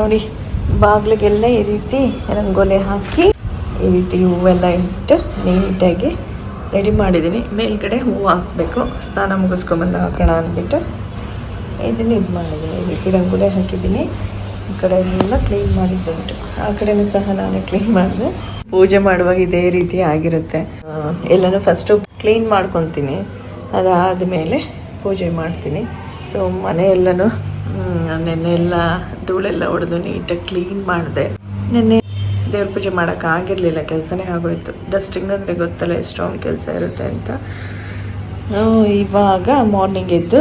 ನೋಡಿ, ಬಾಗಿಲಿಗೆಲ್ಲ ಈ ರೀತಿ ರಂಗೋಲಿ ಹಾಕಿ ಈ ರೀತಿ ಹೂವೆಲ್ಲ ಇಟ್ಟು ನೀಟಾಗಿ ರೆಡಿ ಮಾಡಿದ್ದೀನಿ. ಮೇಲ್ಗಡೆ ಹೂವು ಹಾಕಬೇಕು. ಸ್ನಾನ ಮುಗಿಸ್ಕೊಂಬಂದು ಹಾಕೋಣ ಅಂದ್ಬಿಟ್ಟು ಇದನ್ನು ಇದು ಮಾಡಿದ್ದೀನಿ. ಈ ರೀತಿ ರಂಗೋಲಿ ಹಾಕಿದ್ದೀನಿ. ಈ ಕಡೆ ಎಲ್ಲ ಕ್ಲೀನ್ ಮಾಡಿದ್ದುಂಟು ಆ ಕಡೆನೂ ಸಹ ನಾನು ಕ್ಲೀನ್ ಮಾಡಿದೆ. ಪೂಜೆ ಮಾಡುವಾಗ ಇದೇ ರೀತಿ ಆಗಿರುತ್ತೆ. ಎಲ್ಲನೂ ಫಸ್ಟು ಕ್ಲೀನ್ ಮಾಡ್ಕೊತೀನಿ. ಅದಾದಮೇಲೆ ಪೂಜೆ ಮಾಡ್ತೀನಿ. ಸೊ ಮನೆ ಎಲ್ಲನೂ ನೆನ್ನೆ ಎಲ್ಲ ಧೂಳೆಲ್ಲ ಹೊಡೆದು ನೀಟಾಗಿ ಕ್ಲೀನ್ ಮಾಡಿದೆ. ನೆನ್ನೆ ದೇವ್ರ ಪೂಜೆ ಮಾಡೋಕ್ಕಾಗಿರಲಿಲ್ಲ ಕೆಲಸನೇ ಆಗೋಯ್ತು. ಡಸ್ಟಿಂಗ್ ಅಂದರೆ ಗೊತ್ತಲ್ಲ ಎಷ್ಟೊಂದು ಕೆಲಸ ಇರುತ್ತೆ ಅಂತ. ಇವಾಗ ಮಾರ್ನಿಂಗ್ ಎದ್ದು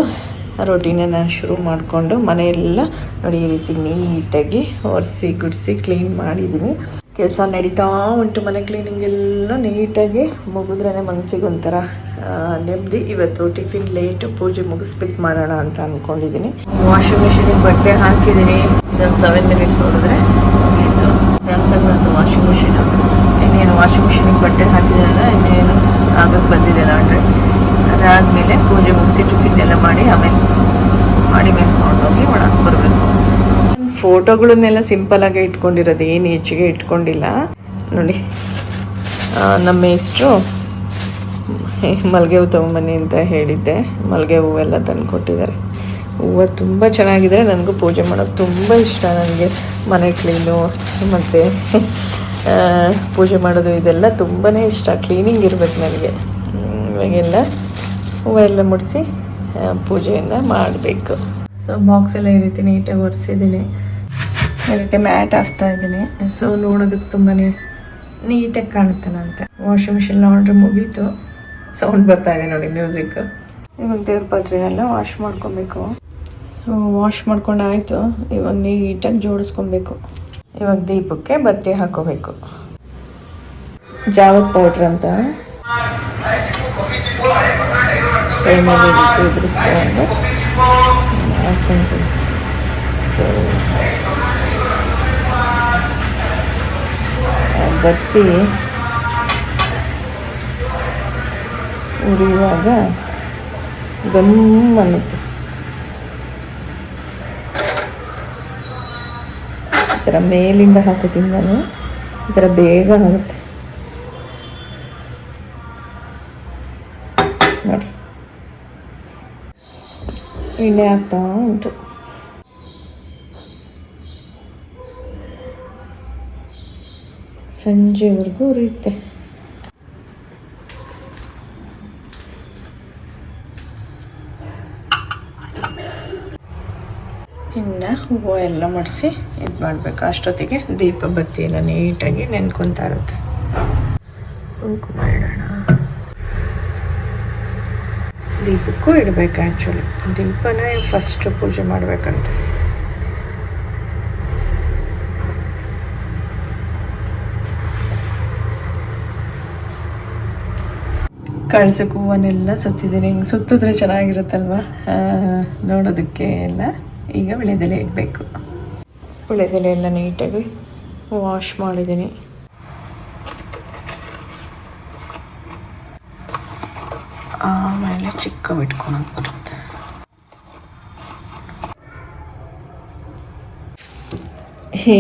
ರೊಟೀನನ್ನು ಶುರು ಮಾಡಿಕೊಂಡು ಮನೆಯೆಲ್ಲ ನೋಡಿ ಈ ರೀತಿ ನೀಟಾಗಿ ಒರೆಸಿ ಗುಡಿಸಿ ಕ್ಲೀನ್ ಮಾಡಿದ್ದೀನಿ ಕೆಲಸ ನಡೀತಾ ಉಂಟು ಮನೆ ಕ್ಲೀನಿಂಗ್ ಎಲ್ಲ ನೀಟಾಗಿ ಮುಗಿದ್ರೇ ಮನಸ್ಸಿಗೆ ಒಂಥರ ನೆಮ್ಮದಿ. ಇವತ್ತು ಟಿಫಿನ್ ಲೇಟು ಪೂಜೆ ಮುಗಿಸ್ಬಿಟ್ಟು ಮಾಡೋಣ ಅಂತ ಅಂದ್ಕೊಂಡಿದ್ದೀನಿ ವಾಷಿಂಗ್ ಮಿಷಿನಿಗೆ ಬಟ್ಟೆ ಹಾಕಿದ್ದೀನಿ ಇದೊಂದು ಸೆವೆನ್ ಮಿನಿಟ್ಸ್ ಹೊಡೆದ್ರೆ ಮುಗೀತು. ಸ್ಯಾಮ್ಸಂಗ್ ಒಂದು ವಾಷಿಂಗ್ ಮಿಷಿನ್ ಇನ್ನೇನು ವಾಷಿಂಗ್ ಮಿಷಿನಿಗೆ ಬಟ್ಟೆ ಹಾಕಿದ್ರಲ್ಲ, ಇನ್ನೇನು ಆಗಕ್ಕೆ ಬಂದಿದೆ ಲಾಂಡ್ರಿ ಅದಾದಮೇಲೆ ಪೂಜೆ ಮುಗಿಸಿ ಟಿಫಿನ್ ಎಲ್ಲ ಮಾಡಿ ಆಮೇಲೆ, ಮಾಡಿ ಮೇಲೆ ತೊಗೊಂಡೋಗಿ ಒಳಗೆ ಬರಬೇಕು. ಫೋಟೋಗಳನ್ನೆಲ್ಲ ಸಿಂಪಲಾಗಿ ಇಟ್ಕೊಂಡಿರೋದು, ಏನು ಹೆಚ್ಚಿಗೆ ಇಟ್ಕೊಂಡಿಲ್ಲ. ನೋಡಿ ನಮ್ಮ ಹೆಸರು ಮಲ್ಲಿಗೆ ಹೂವು ತೊಗೊಂಬನ್ನಿ ಅಂತ ಹೇಳಿದ್ದೆ. ಮಲ್ಲಿಗೆ ಹೂವೆಲ್ಲ ತಂದು ಕೊಟ್ಟಿದ್ದಾರೆ. ಹೂವು ತುಂಬ ಚೆನ್ನಾಗಿದೆ. ನನಗೂ ಪೂಜೆ ಮಾಡೋದು ತುಂಬ ಇಷ್ಟ ನನಗೆ ಮನೆ ಕ್ಲೀನು, ಮತ್ತು ಪೂಜೆ ಮಾಡೋದು ಇದೆಲ್ಲ ತುಂಬಾ ಇಷ್ಟ. ಕ್ಲೀನಿಂಗ್ ಇರಬೇಕು ನನಗೆ. ಇವಾಗೆಲ್ಲ ಹೂವೆಲ್ಲ ಮುಡಿಸಿ ಪೂಜೆಯನ್ನು ಮಾಡಬೇಕು. ಸೊ ಬಾಕ್ಸ್ ಎಲ್ಲ ಈ ರೀತಿ ನೀಟಾಗಿ ಒರೆಸಿದ್ದೀನಿ. ಈ ರೀತಿ ಮ್ಯಾಟ್ ಹಾಕ್ತಾ ಇದ್ದೀನಿ. ಸೊ ನೋಡೋದಕ್ಕೆ ತುಂಬಾ ನೀಟಾಗಿ ಕಾಣುತ್ತಾನಂತೆ ವಾಷಿಂಗ್ ಮಿಷಿನ್ ಆರ್ಡ್ರ್ ಮುಗೀತು. ಸೌಂಡ್ ಬರ್ತಾ ಇದೆ ನೋಡಿ ಮ್ಯೂಸಿಕ್ ಇವಾಗ ದೇವ್ರ ಪಾತ್ರೆನೆಲ್ಲ ವಾಶ್ ಮಾಡ್ಕೊಬೇಕು. ಸೊ ವಾಶ್ ಮಾಡ್ಕೊಂಡಾಯ್ತು ಇವಾಗ ನೀಟಾಗಿ ಜೋಡಿಸ್ಕೊಬೇಕು. ಇವಾಗ ದೀಪಕ್ಕೆ ಬತ್ತಿ ಹಾಕೋಬೇಕು. ಜಾವತ್ ಪೌಡ್ರ್ ಅಂತ. ಹಾಕ್ಕೊಂತೀನಿ ಸೊ ಬತ್ತಿ ಉರಿಯುವಾಗ ಗಮ್ ಅನ್ನುತ್ತೆ. ಈ ಥರ ಮೇಲಿಂದ ಹಾಕೋತೀನಿ ನಾನು. ಈ ಥರ ಬೇಗ ಆಗುತ್ತೆ. ನೋಡಿ. ಎಣ್ಣೆ ಆಗ್ತಾ ಉಂಟು. ಸಂಜೆವರೆಗೂ ಉರಿಯುತ್ತೆ ಇನ್ನು ಹೂವು ಎಲ್ಲ ಮಾಡಿಸಿ ಇದು ಮಾಡಬೇಕು. ಅಷ್ಟೊತ್ತಿಗೆ ದೀಪ ಬತ್ತಿ ಎಲ್ಲ ನೀಟಾಗಿ ನೆನ್ಕೊತಾ ಇರುತ್ತೆ. ಕುಂಕುಮ ಇಡೋಣ ದೀಪಕ್ಕೂ ಇಡಬೇಕು ಆ್ಯಕ್ಚುಲಿ ದೀಪನ ಫಸ್ಟ್ ಪೂಜೆ ಮಾಡಬೇಕಂತ. ಕಳ್ಸಕ್ಕೆ ಹೂವನ್ನೆಲ್ಲ ಸುತ್ತಿದ್ದೀನಿ. ಹಿಂಗೆ ಸುತ್ತಿದ್ರೆ ಚೆನ್ನಾಗಿರುತ್ತಲ್ವ? ನೋಡೋದಕ್ಕೆ ಎಲ್ಲ ಈಗ ವಿಳೆದೆಲೆ ಇಡಬೇಕು. ವಿಳೆದೆಲೆ ಎಲ್ಲ ನೀಟಾಗಿ ವಾಶ್ ಮಾಡಿದ್ದೀನಿ. ಆಮೇಲೆ ಚಿಕ್ಕ ಇಟ್ಕೊಳಕ್ಕೆ ಬರುತ್ತೆ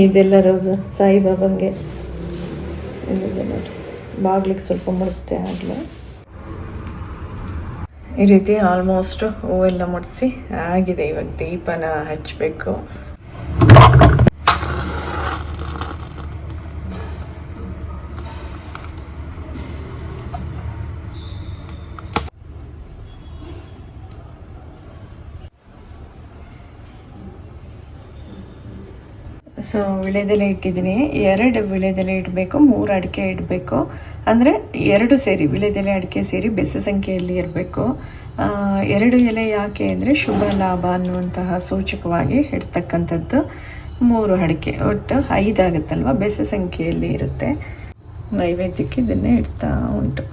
ಇದೆಲ್ಲ ರೋಸ್ ಸಾಯಿಬಾಬಂಗೆ. ಬಾಗ್ಲಿಗೆ ಸ್ವಲ್ಪ ಮುಡಿಸ್ದೆ ಆಗಲೇ ಈ ರೀತಿ ಆಲ್ಮೋಸ್ಟ್ ಹೂವೆಲ್ಲ ಮುಡಿಸಿ ಆಗಿದೆ. ಇವಾಗ ದೀಪನ ಹಚ್ಚಬೇಕು ಸೊ ವಿಳೆದೆಲೆ ಇಟ್ಟಿದ್ದೀನಿ. ಎರಡು ವಿಳೆದೆಲೆ ಇಡಬೇಕು, ಮೂರು ಅಡಿಕೆ ಇಡಬೇಕು. ಅಂದರೆ ಎರಡು ಸೇರಿ ವಿಳೆದೆಲೆ, ಅಡಿಕೆ ಸೇರಿ ಬೆಸ ಸಂಖ್ಯೆಯಲ್ಲಿ ಇರಬೇಕು. ಎರಡು ಎಲೆ ಯಾಕೆ ಅಂದರೆ ಶುಭ ಲಾಭ ಅನ್ನುವಂತಹ ಸೂಚಕವಾಗಿ ಇಡ್ತಕ್ಕಂಥದ್ದು. ಮೂರು ಅಡಿಕೆ, ಒಟ್ಟು ಐದಾಗುತ್ತಲ್ವ ಬೆಸ ಸಂಖ್ಯೆಯಲ್ಲಿ ಇರುತ್ತೆ. ನೈವೇದ್ಯಕ್ಕೆ ಇದನ್ನೇ ಇಡ್ತಾ ಉಂಟು.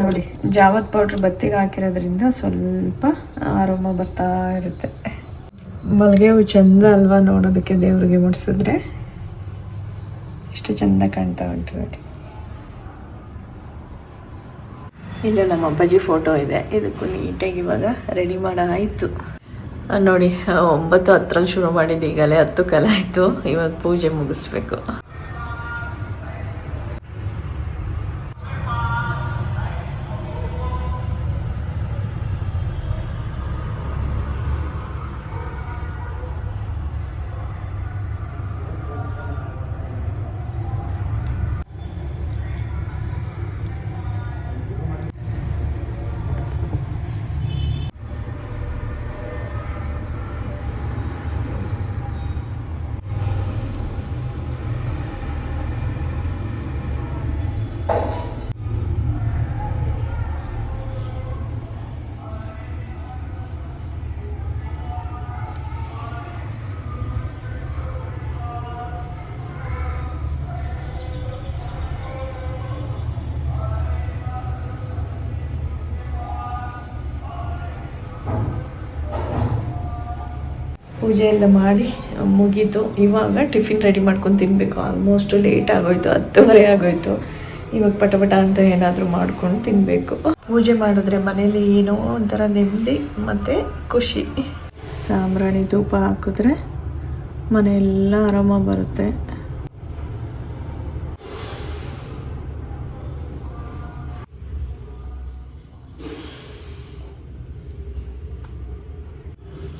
ನೋಡಿ, ಜಾವತ್ ಪೌಡ್ರ್ ಬತ್ತಿಗೆ ಹಾಕಿರೋದ್ರಿಂದ ಸ್ವಲ್ಪ ಆರೋಮ ಬರ್ತಾ ಇರುತ್ತೆ. ಮಲ್ಲಿಗೆ ಹೂ ಚಂದ ಅಲ್ವಾ ನೋಡೋದಕ್ಕೆ ದೇವ್ರಿಗೆ ಮುಡಿಸಿದ್ರೆ ಎಷ್ಟು ಚಂದ ಕಾಣ್ತಾ ಉಂಟು ನೋಡಿ. ಇಲ್ಲೂ ನಮ್ಮ ಅಪ್ಪಾಜಿ ಫೋಟೋ ಇದೆ. ಇದಕ್ಕೂ ನೀಟಾಗಿ ಇವಾಗ ರೆಡಿ ಮಾಡೋ ಆಯಿತು ನೋಡಿ ಒಂಬತ್ತು ಹತ್ತರಲ್ಲಿ ಶುರು ಮಾಡಿದ್ದು ಈಗಲೇ ಹತ್ತು ಕಾಲ ಆಯಿತು ಇವಾಗ ಪೂಜೆ ಮುಗಿಸ್ಬೇಕು. ಪೂಜೆ ಎಲ್ಲ ಮಾಡಿ, ಮುಗೀತು. ಇವಾಗ ಟಿಫಿನ್ ರೆಡಿ ಮಾಡ್ಕೊಂಡು ತಿನ್ನಬೇಕು ಆಲ್ಮೋಸ್ಟ್ ಲೇಟ್ ಆಗೋಯ್ತು, ಹತ್ತುವರೆ ಆಗೋಯ್ತು. ಇವಾಗ ಪಟ ಪಟ ಅಂತ ಏನಾದರೂ ಮಾಡ್ಕೊಂಡು ತಿನ್ನಬೇಕು ಪೂಜೆ ಮಾಡಿದ್ರೆ ಮನೇಲಿ ಏನೋ ಒಂಥರ ನೆಮ್ಮದಿ ಮತ್ತು ಖುಷಿ. ಸಾಂಬ್ರಾಣಿ ಧೂಪ ಹಾಕಿದ್ರೆ ಮನೆಯೆಲ್ಲ ಆರಾಮ ಬರುತ್ತೆ.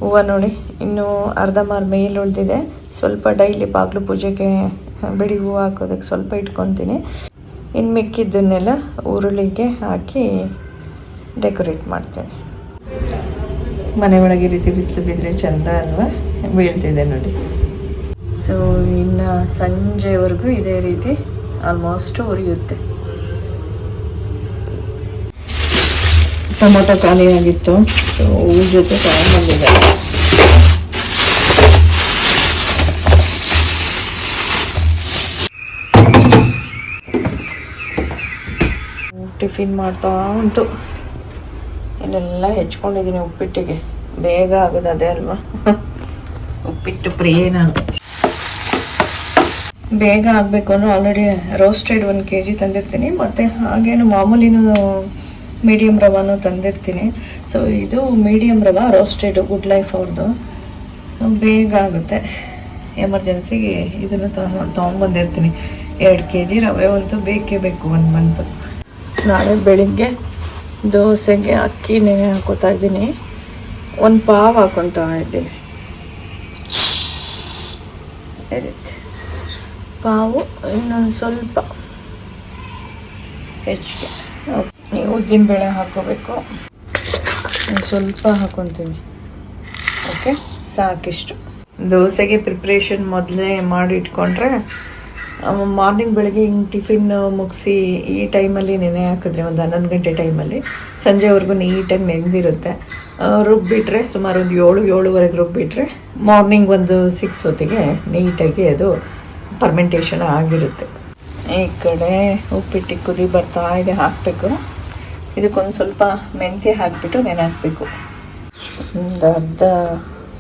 ಹೂವು ನೋಡಿ ಇನ್ನು ಅರ್ಧ ಮಾರು ಮೇಲೆ ಉಳಿದಿದೆ. ಸ್ವಲ್ಪ ಡೈಲಿ ಬಾಗಿಲು ಪೂಜೆಗೆ ಬಿಡಿ ಹೂವು ಹಾಕೋದಕ್ಕೆ ಸ್ವಲ್ಪ ಇಟ್ಕೊತೀನಿ. ಇನ್ನು ಮಿಕ್ಕಿದ್ದನ್ನೆಲ್ಲ ಉರುಳಿಗೆ ಹಾಕಿ ಡೆಕೋರೇಟ್ ಮಾಡ್ತೀನಿ. ಮನೆ ಒಳಗೆ ಈ ರೀತಿ ಬಿಸಿಲು ಬಿದ್ದರೆ ಚಂದ ಅಲ್ವಾ? ಬೀಳ್ತಿದೆ ನೋಡಿ. ಸೊ ಇನ್ನು ಸಂಜೆವರೆಗೂ ಇದೇ ರೀತಿ ಆಲ್ಮೋಸ್ಟ್ ಉರಿಯುತ್ತೆ. ಟೊಮೊಟೊ ಖಾಲಿ ಆಗಿತ್ತು. ಸೊ ಹೂವು ಜೊತೆ ತಗೊಂಡ್ಬಂದಿದ್ದೆ ಟಿಫಿನ್ ಮಾಡ್ತಾ ಉಂಟು. ಇಲ್ಲೆಲ್ಲ ಹೆಚ್ಕೊಂಡಿದ್ದೀನಿ ಉಪ್ಪಿಟ್ಟಿಗೆ. ಬೇಗ ಆಗೋದು ಅದೇ ಅಲ್ವಾ? ಉಪ್ಪಿಟ್ಟು ಪ್ರಿಯೇ ನಾನು. ಬೇಗ ಆಗಬೇಕು ಅಂದ್ರೆ ಆಲ್ರೆಡಿ ರೋಸ್ಟೆಡ್ ಒಂದು ಕೆ ಜಿ ತಂದಿರ್ತೀನಿ. ಮತ್ತು ಹಾಗೇನು ಮಾಮೂಲಿನೂ ಮೀಡಿಯಮ್ ರವಾನು ತಂದಿರ್ತೀನಿ. ಸೊ ಇದು ಮೀಡಿಯಮ್ ರವಾ ರೋಸ್ಟೆಡ್ ಗುಡ್ ಲೈಫ್ ಅವ್ರದ್ದು ಸೊ ಬೇಗ ಆಗುತ್ತೆ. ಎಮರ್ಜೆನ್ಸಿಗೆ ಇದನ್ನು ತಗೊಂಡು ತೊಗೊಂಬಂದಿರ್ತೀನಿ ಎರಡು ಕೆ ಜಿ ರವೆ ಅಂತೂ ಬೇಕೇ ಬೇಕು ಒಂದು ಮಂತ್ ನಾಳೆ ಬೆಳಿಗ್ಗೆ ದೋಸೆಗೆ ಅಕ್ಕಿ ನೆನೆ ಹಾಕೋತಾ ಇದ್ದೀನಿ. ಒಂದು ಪಾವ್ ಹಾಕೊತಾ ಇದ್ದೀನಿ. ಪಾವು ಇನ್ನೊಂದು ಸ್ವಲ್ಪ ಹೆಚ್ಚಿಗೆ ಉದ್ದಿನ ಬೇಳೆ ಹಾಕೋಬೇಕು ಸ್ವಲ್ಪ ಹಾಕೊತೀನಿ. ಓಕೆ ಸಾಕಿಷ್ಟು. ದೋಸೆಗೆ ಪ್ರಿಪ್ರೇಷನ್ ಮೊದಲೇ ಮಾಡಿ ಇಟ್ಕೊಂಡ್ರೆ ಮಾರ್ನಿಂಗ್ ಬೆಳಗ್ಗೆ ಹಿಂಗೆ ಟಿಫಿನ್ ಮುಗಿಸಿ ಈ ಟೈಮಲ್ಲಿ ನೆನೆ ಹಾಕಿದ್ರೆ ಒಂದು ಹನ್ನೊಂದು ಗಂಟೆ ಟೈಮಲ್ಲಿ ಸಂಜೆವರೆಗೂ ನೀಟಾಗಿ ನೆನೆದಿರುತ್ತೆ ರುಬ್ಬಿಟ್ರೆ ಸುಮಾರು ಒಂದು ಏಳು, ಏಳುವರೆಗೆ ರುಬ್ಬಿಟ್ರೆ ಮಾರ್ನಿಂಗ್ ಒಂದು ಸಿಕ್ಸ್ ಹೊತ್ತಿಗೆ ನೀಟಾಗಿ ಅದು ಪರ್ಮೆಂಟೇಷನ್ ಆಗಿರುತ್ತೆ. ಈ ಕಡೆ ಉಪ್ಪಿಟ್ಟು ಕುದಿ ಬರ್ತಾ ಇದೆ, ಹಾಕಬೇಕು. ಇದಕ್ಕೊಂದು ಸ್ವಲ್ಪ ಮೆಂತ್ಯ ಹಾಕಿಬಿಟ್ಟು ನೆನೆ ಹಾಕಬೇಕು. ಒಂದು ಅರ್ಧ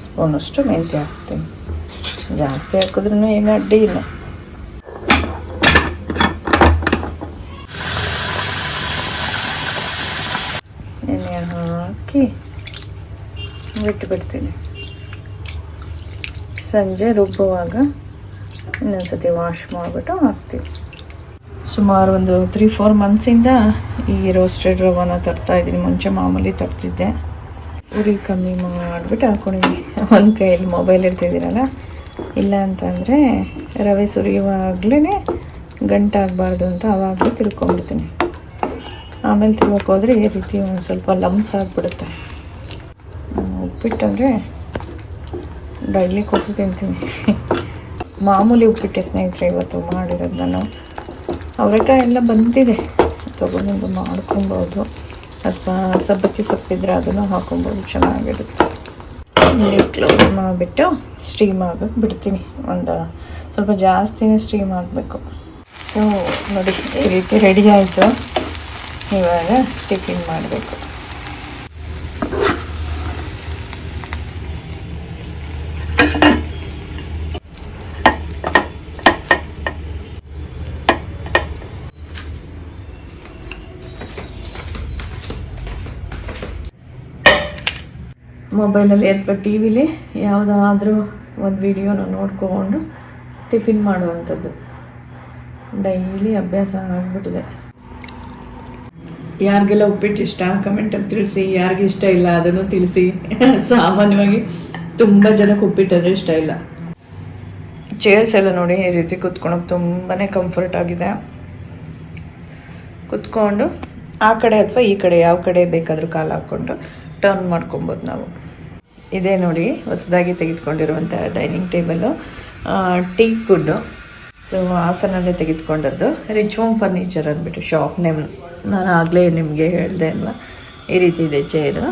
ಸ್ಪೂನಷ್ಟು ಮೆಂತ್ಯ ಹಾಕ್ತೀನಿ. ಜಾಸ್ತಿ ಹಾಕಿದ್ರೂ ಏನು ಅಡ್ಡಿ ಇಲ್ಲ. ಎಣ್ಣೆ ಹಾಕಿ ಬಿಟ್ಟು ಬಿಡ್ತೀನಿ ಸಂಜೆ ರುಬ್ಬುವಾಗ ಇನ್ನೊಂದ್ಸತಿ ವಾಶ್ ಮಾಡಿಬಿಟ್ಟು ಹಾಕ್ತೀನಿ. ಸುಮಾರು ಒಂದು ತ್ರೀ ಫೋರ್ ಮಂತ್ಸಿಂದ ಈ ರೋಸ್ಟೆಡ್ ರವಾನ ತರ್ತಾ ಇದ್ದೀನಿ. ಮುಂಚೆ ಮಾಮೂಲಿ ತರ್ತಿದ್ದೆ. ಉರಿ ಕಮ್ಮಿ ಮಾಡಿಬಿಟ್ಟು ಹಾಕೊಂಡಿದ್ದೀನಿ ಒಂದು ಕೈಯಲ್ಲಿ ಮೊಬೈಲ್ ಇರ್ತಿದ್ದೀರಲ್ಲ ಇಲ್ಲ ಅಂತಂದರೆ ರವೆ ಸುರಿಯುವಾಗಲೇ ಗಂಟಾಗಬಾರ್ದು ಅಂತ ಆವಾಗಲೇ ತಿಳ್ಕೊಂಬಿಡ್ತೀನಿ. ಆಮೇಲೆ ತಿಳ್ಕೋದ್ರೆ ಈ ರೀತಿ ಒಂದು ಸ್ವಲ್ಪ ಲಮ್ಸ್ ಆಗಿಬಿಡುತ್ತೆ. ಉಪ್ಪಿಟ್ಟಂದರೆ ಡೈಲಿ ಕೊಟ್ಟು ತಿಂತೀನಿ. ಮಾಮೂಲಿ ಉಪ್ಪಿಟ್ಟೆ ಸ್ನೇಹಿತರೆ, ಇವತ್ತು ಮಾಡಿರೋದು ನಾನು. ಅವರೆಕಾಯಿ ಎಲ್ಲ ಬಂದಿದೆ. ತೊಗೊಂಡು ಮಾಡ್ಕೊಬೋದು. ಅಥವಾ ಸಬ್ಬಕ್ಕಿ ಸೊಪ್ಪಿದ್ರೆ ಅದನ್ನು ಹಾಕೊಬೋದು. ಚೆನ್ನಾಗಿರುತ್ತೆ. ಇಲ್ಲಿ ಕ್ಲೋಸ್ ಮಾಡಿಬಿಟ್ಟು ಸ್ಟೀಮ್ ಆಗೋಕ್ಕೆ ಬಿಡ್ತೀನಿ ಒಂದು ಸ್ವಲ್ಪ ಜಾಸ್ತಿನೇ ಸ್ಟೀಮ್ ಆಗಬೇಕು ಸೊ ನೋಡಿ, ಈ ರೀತಿ ರೆಡಿ ಆಯಿತು. ಇವಾಗ ಟಿಫಿನ್ ಮಾಡಬೇಕು. ಮೊಬೈಲಲ್ಲಿ ಅಥವಾ ಟಿ ವಿಲಿ ಯಾವುದಾದ್ರೂ ಒಂದು ವಿಡಿಯೋನ ನೋಡ್ಕೊಂಡು ಟಿಫಿನ್ ಮಾಡುವಂಥದ್ದು. ಡೈಲಿ ಅಭ್ಯಾಸ ಆಗಿಬಿಟ್ಟಿದೆ. ಯಾರಿಗೆಲ್ಲ ಉಪ್ಪಿಟ್ಟು ಇಷ್ಟ, ಕಮೆಂಟಲ್ಲಿ ತಿಳಿಸಿ. ಯಾರಿಗೆ ಇಷ್ಟ ಇಲ್ಲ ಅದನ್ನು ತಿಳಿಸಿ. ಸಾಮಾನ್ಯವಾಗಿ ತುಂಬ ಜನಕ್ಕೆ ಉಪ್ಪಿಟ್ಟು ಅಂದರೆ ಇಷ್ಟ ಇಲ್ಲ. ಚೇರ್ಸ್ ಎಲ್ಲ ನೋಡಿ ಈ ರೀತಿ ಕುತ್ಕೊಳಕ್ಕೆ ತುಂಬಾ ಕಂಫರ್ಟ್ ಆಗಿದೆ. ಕುತ್ಕೊಂಡು ಆ ಕಡೆ ಅಥವಾ ಈ ಕಡೆ, ಯಾವ ಕಡೆ ಬೇಕಾದರೂ ಕಾಲು ಹಾಕ್ಕೊಂಡು ಟರ್ನ್ ಮಾಡ್ಕೊಬೋದು ನಾವು. ಇದೇ ನೋಡಿ, ಹೊಸದಾಗಿ ತೆಗೆದುಕೊಂಡಿರುವಂಥ dining table teak wood so ಹಾಸನಲ್ಲೇ ತೆಗೆದುಕೊಂಡದ್ದು. ರಿಚ್ ಹೋಮ್ ಫರ್ನಿಚರ್ ಅಂದ್ಬಿಟ್ಟು ಶಾಪ್ ನೇಮ್ ನಾನು ಆಗಲೇ ನಿಮಗೆ ಹೇಳಿದೆ ಅಲ್ವಾ? ಈ ರೀತಿ ಇದೆ ಚೇರು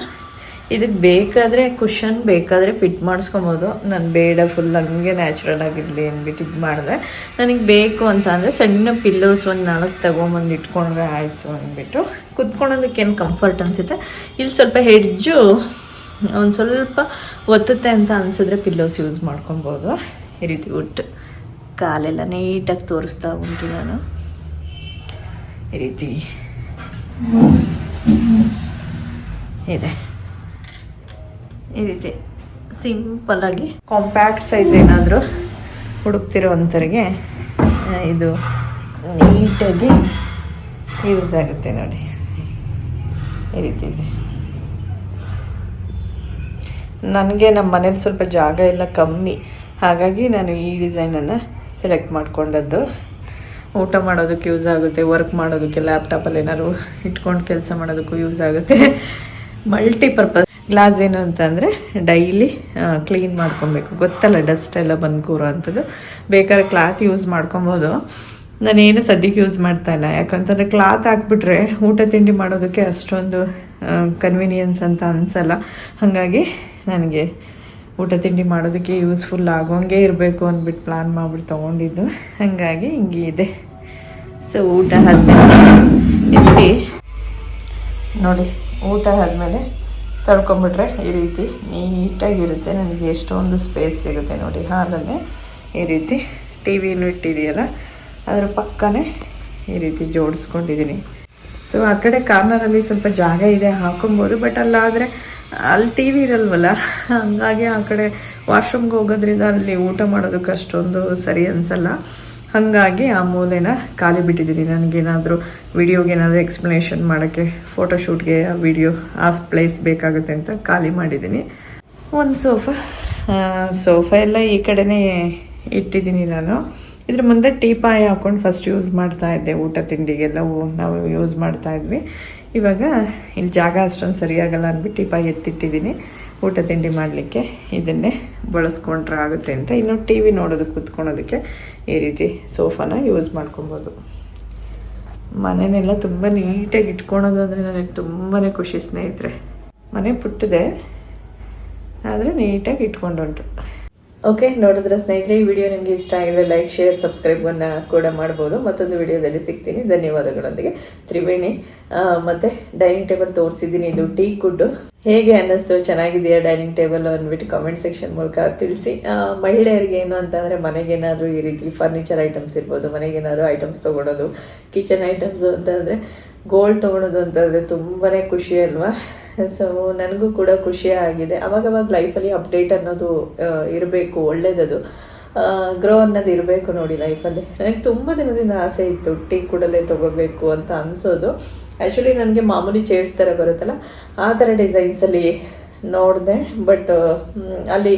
ಇದಕ್ಕೆ ಬೇಕಾದರೆ ಕುಷನ್ ಬೇಕಾದರೆ ಫಿಟ್ ಮಾಡಿಸ್ಕೊಬೋದು. ನಾನು ಬೇಡ ಫುಲ್ ಹಂಗೆ ನ್ಯಾಚುರಲ್ ಆಗಿರಲಿ ಅಂದ್ಬಿಟ್ಟು ಇದು ಮಾಡಿದೆ. ನನಗೆ ಬೇಕು ಅಂತ ಅಂದರೆ ಸಣ್ಣ ಪಿಲ್ಲೋಸ್ ಒಂದು ನಾಲ್ಕು ತಗೊಂಬಂದು ಇಟ್ಕೊಂಡ್ರೆ ಆಯಿತು ಅಂದ್ಬಿಟ್ಟು ಕುತ್ಕೊಳೋದಕ್ಕೇನು ಕಂಫರ್ಟ್ ಅನಿಸುತ್ತೆ? ಇಲ್ಲಿ ಸ್ವಲ್ಪ ಹೆಡ್ಜು ಒಂದು ಸ್ವಲ್ಪ ಒತ್ತುತ್ತೆ ಅಂತ ಅನಿಸಿದ್ರೆ ಪಿಲ್ಲೋಸ್ ಯೂಸ್ ಮಾಡ್ಕೊಬೋದು. ಈ ರೀತಿ ಉಟ್ಟು ಕಾಲೆಲ್ಲ ನೀಟಾಗಿ ತೋರಿಸ್ತಾ ಉಂಟು ನಾನು. ಈ ರೀತಿ ಇದೆ. ಈ ರೀತಿ ಸಿಂಪಲ್ಲಾಗಿ ಕಾಂಪ್ಯಾಕ್ಟ್ ಸೈಜ್ ಏನಾದರೂ ಹುಡುಕ್ತಿರೋ ಅಂಥವ್ರಿಗೆ ಇದು ನೀಟಾಗಿ ಯೂಸ್ ಆಗುತ್ತೆ ನೋಡಿ. ಈ ರೀತಿ ಇದೆ. ನನಗೆ ನಮ್ಮ ಮನೇಲಿ ಸ್ವಲ್ಪ ಜಾಗ ಎಲ್ಲ ಕಮ್ಮಿ. ಹಾಗಾಗಿ ನಾನು ಈ ಡಿಸೈನನ್ನು ಸೆಲೆಕ್ಟ್ ಮಾಡ್ಕೊಂಡದ್ದು. ಊಟ ಮಾಡೋದಕ್ಕೆ ಯೂಸ್ ಆಗುತ್ತೆ ವರ್ಕ್ ಮಾಡೋದಕ್ಕೆ ಲ್ಯಾಪ್ಟಾಪಲ್ಲಿ ಏನಾದ್ರು ಇಟ್ಕೊಂಡು ಕೆಲಸ ಮಾಡೋದಕ್ಕೂ ಯೂಸ್ ಆಗುತ್ತೆ. ಮಲ್ಟಿಪರ್ಪಸ್ ಗ್ಲಾಸ್ ಏನು ಅಂತಂದರೆ ಡೈಲಿ ಕ್ಲೀನ್ ಮಾಡ್ಕೊಬೇಕು. ಗೊತ್ತಲ್ಲ ಡಸ್ಟ್ ಎಲ್ಲ ಬಂದು ಕೂರೋ ಅಂಥದ್ದು. ಬೇಕಾದ್ರೆ ಕ್ಲಾತ್ ಯೂಸ್ ಮಾಡ್ಕೊಬೋದು. ನಾನೇನು ಸದ್ಯಕ್ಕೆ ಯೂಸ್ ಮಾಡ್ತಾ ಇಲ್ಲ. ಯಾಕಂತಂದರೆ ಕ್ಲಾತ್ ಹಾಕ್ಬಿಟ್ರೆ ಊಟ ತಿಂಡಿ ಮಾಡೋದಕ್ಕೆ ಅಷ್ಟೊಂದು ಕನ್ವೀನಿಯನ್ಸ್ ಅಂತ ಅನಿಸಲ್ಲ. ಹಾಗಾಗಿ ನನಗೆ ಊಟ ತಿಂಡಿ ಮಾಡೋದಕ್ಕೆ ಯೂಸ್ಫುಲ್ ಆಗೋಂಗೆ ಇರಬೇಕು ಅಂದ್ಬಿಟ್ಟು ಪ್ಲ್ಯಾನ್ ಮಾಡ್ಬಿಟ್ಟು ತೊಗೊಂಡಿದ್ದು. ಹಾಗಾಗಿ ಹಿಂಗೆ ಇದೆ. ಸೊ ಊಟ ಆದಮೇಲೆ ಇಲ್ಲಿ ನೋಡಿ, ಊಟ ಆದಮೇಲೆ ತಡ್ಕೊಂಬಿಟ್ರೆ ಈ ರೀತಿ ನೀಟಾಗಿರುತ್ತೆ. ನನಗೆ ಎಷ್ಟೊಂದು ಸ್ಪೇಸ್ ಸಿಗುತ್ತೆ ನೋಡಿ ಹಾಲಲ್ಲೇ. ಈ ರೀತಿ ಟಿ ವಿನೂ ಇಟ್ಟಿದೆಯಲ್ಲ ಅದರ ಪಕ್ಕನೇ ಈ ರೀತಿ ಜೋಡಿಸ್ಕೊಂಡಿದ್ದೀನಿ. ಸೊ ಆ ಕಡೆ ಕಾರ್ನರಲ್ಲಿ ಸ್ವಲ್ಪ ಜಾಗ ಇದೆ, ಹಾಕೊಬೋದು. ಬಟ್ ಅಲ್ಲಾದರೆ ಅಲ್ಲಿ ಟಿ ವಿ ಇರಲ್ವಲ್ಲ? ಹಂಗಾಗಿ ಆ ಕಡೆ ವಾಶ್ರೂಮ್ಗೆ ಹೋಗೋದ್ರಿಂದ ಅಲ್ಲಿ ಊಟ ಮಾಡೋದಕ್ಕೆ ಅಷ್ಟೊಂದು ಸರಿ ಅನಿಸಲ್ಲ. ಹಾಗಾಗಿ ಆ ಮೂಲೆನ ಖಾಲಿ ಬಿಟ್ಟಿದ್ದೀನಿ. ನನಗೇನಾದರೂ ವಿಡಿಯೋಗೆ ಏನಾದರೂ ಎಕ್ಸ್ಪ್ಲನೇಷನ್ ಮಾಡೋಕ್ಕೆ ಫೋಟೋಶೂಟ್ಗೆ ಆ ವಿಡಿಯೋ ಆ ಪ್ಲೇಸ್ ಬೇಕಾಗುತ್ತೆ ಅಂತ ಖಾಲಿ ಮಾಡಿದ್ದೀನಿ. ಒಂದು ಸೋಫಾ ಸೋಫಾ ಎಲ್ಲ ಈ ಕಡೆನೇ ಇಟ್ಟಿದ್ದೀನಿ ನಾನು. ಇದ್ರ ಮುಂದೆ ಟೀಪಾಯಿ ಹಾಕ್ಕೊಂಡು ಫಸ್ಟ್ ಯೂಸ್ ಮಾಡ್ತಾ ಇದ್ದೆ. ಊಟ ತಿಂಡಿಗೆಲ್ಲ ನಾವು ಯೂಸ್ ಮಾಡ್ತಾ ಇದ್ವಿ. ಇವಾಗ ಇಲ್ಲಿ ಜಾಗ ಅಷ್ಟೊಂದು ಸರಿಯಾಗಲ್ಲ ಅಂದ್ಬಿಟ್ಟು ಇಪ್ಪ ಎತ್ತಿಟ್ಟಿದ್ದೀನಿ. ಊಟ ತಿಂಡಿ ಮಾಡಲಿಕ್ಕೆ ಇದನ್ನೇ ಬಳಸ್ಕೊಂಡ್ರೆ ಆಗುತ್ತೆ ಅಂತ. ಇನ್ನು ಟಿ ವಿ ನೋಡೋದಕ್ಕೆ ಕೂತ್ಕೊಳೋದಕ್ಕೆ ಈ ರೀತಿ ಸೋಫಾನ ಯೂಸ್ ಮಾಡ್ಕೊಬೋದು. ಮನೆಯೆಲ್ಲ ತುಂಬ ನೀಟಾಗಿ ಇಟ್ಕೊಳೋದು ಅಂದರೆ ನನಗೆ ತುಂಬಾ ಖುಷಿ ಸ್ನೇಹಿತರೆ. ಮನೆ ಪುಟ್ಟದೆ, ಆದರೆ ನೀಟಾಗಿ ಇಟ್ಕೊಂಡುಂಟು. ಓಕೆ, ನೋಡಿದ್ರೆ ಸ್ನೇಹಿತರೆ, ಈ ವಿಡಿಯೋ ನಿಮಗೆ ಇಷ್ಟ ಆಗಿದ್ರೆ ಲೈಕ್, ಶೇರ್ ಸಬ್ಸ್ಕ್ರೈಬನ್ನ ಕೂಡ ಮಾಡ್ಬೋದು. ಮತ್ತೊಂದು ವಿಡಿಯೋದಲ್ಲಿ ಸಿಗ್ತೀನಿ. ಧನ್ಯವಾದಗಳೊಂದಿಗೆ. ತ್ರಿವೇಣಿ ಮತ್ತೆ ಡೈನಿಂಗ್ ಟೇಬಲ್ ತೋರಿಸಿದ್ದೀನಿ. ಇದು ಟೀ ಕುಡ್ಡು. ಹೇಗೆ ಅನ್ನಿಸ್ತು? ಚೆನ್ನಾಗಿದೆಯಾ ಡೈನಿಂಗ್ ಟೇಬಲ್ ಅಂದ್ಬಿಟ್ಟು ಕಾಮೆಂಟ್ ಸೆಕ್ಷನ್ ಮೂಲಕ ತಿಳಿಸಿ. ಮಹಿಳೆಯರಿಗೆ ಏನು ಅಂತಂದರೆ ಮನೆಗೇನಾದರೂ ಈ ರೀತಿ ಫರ್ನಿಚರ್ ಐಟಮ್ಸ್ ಇರ್ಬೋದು ಮನೆಗೇನಾದ್ರು ಐಟಮ್ಸ್ ತೊಗೊಳೋದು, ಕಿಚನ್ ಐಟಮ್ಸ್ ಅಂತಂದರೆ ಗೋಲ್ಡ್ ತೊಗೊಳೋದು ಅಂತಂದರೆ ತುಂಬಾ ಖುಷಿ ಅಲ್ವಾ? ಸೊ ನನಗೂ ಕೂಡ ಖುಷಿ ಆಗಿದೆ. ಅವಾಗವಾಗ ಲೈಫಲ್ಲಿ ಅಪ್ಡೇಟ್ ಅನ್ನೋದು ಇರಬೇಕು, ಒಳ್ಳೇದದು. ಗ್ರೋ ಅನ್ನೋದು ಇರಬೇಕು ನೋಡಿ ಲೈಫಲ್ಲಿ ನನಗೆ ತುಂಬ ದಿನದಿಂದ ಆಸೆ ಇತ್ತು, ಟೀ ಕೂಡಲೇ ತೊಗೋಬೇಕು ಅಂತ ಅನಿಸೋದು. ಆ್ಯಕ್ಚುಲಿ ನನಗೆ ಮಾಮೂಲಿ ಚೇರ್ಸ್ ಥರ ಬರುತ್ತಲ್ಲ, ಆ ಥರ ಡಿಸೈನ್ಸಲ್ಲಿ ನೋಡಿದೆ ಬಟ್ ಅಲ್ಲಿ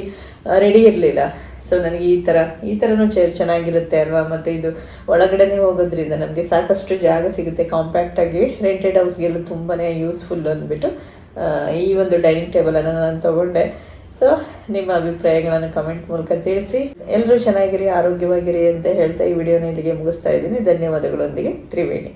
ರೆಡಿ ಇರಲಿಲ್ಲ. ಸೊ ನನಗೆ ಈ ಥರ ಈ ಥರನೂ ಚೇರ್ ಚೆನ್ನಾಗಿರುತ್ತೆ ಅಲ್ವಾ? ಮತ್ತು ಇದು ಒಳಗಡೆನೇ ಹೋಗೋದ್ರಿಂದ ನಮಗೆ ಸಾಕಷ್ಟು ಜಾಗ ಸಿಗುತ್ತೆ. ಕಾಂಪ್ಯಾಕ್ಟಾಗಿ ರೆಂಟೆಡ್ ಹೌಸ್ಗೆಲ್ಲ ತುಂಬಾ ಯೂಸ್ಫುಲ್ ಅಂದ್ಬಿಟ್ಟು ಈ ಒಂದು ಡೈನಿಂಗ್ ಟೇಬಲನ್ನು ನಾನು ತಗೊಂಡೆ. ಸೊ ನಿಮ್ಮ ಅಭಿಪ್ರಾಯಗಳನ್ನು ಕಮೆಂಟ್ ಮೂಲಕ ತಿಳಿಸಿ. ಎಲ್ಲರೂ ಚೆನ್ನಾಗಿರಿ, ಆರೋಗ್ಯವಾಗಿರಿ ಅಂತ ಹೇಳ್ತಾ ಈ ವಿಡಿಯೋನ ಇಲ್ಲಿಗೆ ಮುಗಿಸ್ತಾ ಇದ್ದೀನಿ. ಧನ್ಯವಾದಗಳೊಂದಿಗೆ. ತ್ರಿವೇಣಿ.